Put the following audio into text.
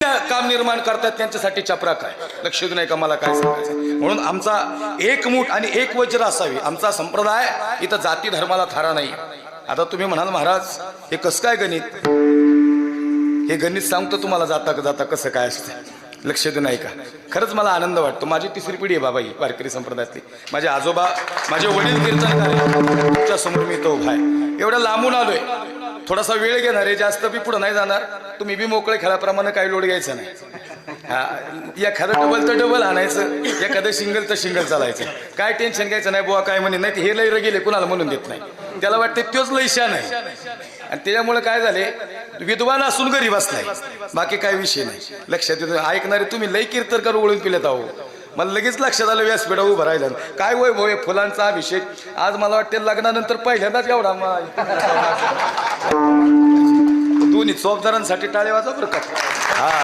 काम निर्माण करतात त्यांच्यासाठी चपरा काय लक्ष देऊ नये का मला काय सांगायचं म्हणून आमचा एकमूठ आणि एक वज्र असावी. आमचा संप्रदाय इथं जाती धर्माला थारा नाही. आता तुम्ही म्हणाल महाराज हे कसं काय गणित? हे गणित सांगतो तुम्हाला जाता जाता कसं काय असतं? लक्ष देऊ नाही का खरंच मला आनंद वाटतो. माझी तिसरी पिढी आहे बाबा ही वारकरी संप्रदायातली. माझे आजोबा माझे वडील कीर्तनकार तुमच्यासमोर मी तो उभा आहे. एवढं लांबून आलोय. थोडासा वेळ घेणार आहे जास्त बी पुढे नाही जाणार. तुम्ही बी मोकळे खेळाप्रमाणे काही लोड घ्यायचं नाही. हा एखादं डबल तर डबल आणायचं एखादं सिंगल तर सिंगल चालायचं. काय टेन्शन घ्यायचं नाही बुवा काय म्हणे नाही हे लय गेले कुणाला म्हणून देत नाही. त्याला वाटते तोच लयशा नाही आणि त्याच्यामुळे काय झाले विद्वान असून गरीब असलाय बाकी काय विषय नाही. लक्षात येतो ऐकणारे तुम्ही लय कीर्तन करून ओळून पिलेत आहो मला लगेच लक्षात आलं व्यासपीठा उभं राहिलं. काय वय भोय फुलांचा अभिषेक. आज मला वाटते लग्नानंतर पहिल्यांदाच एवढा मा- दोन्ही चौकदारांसाठी टाळे वाजव बरं का. हा.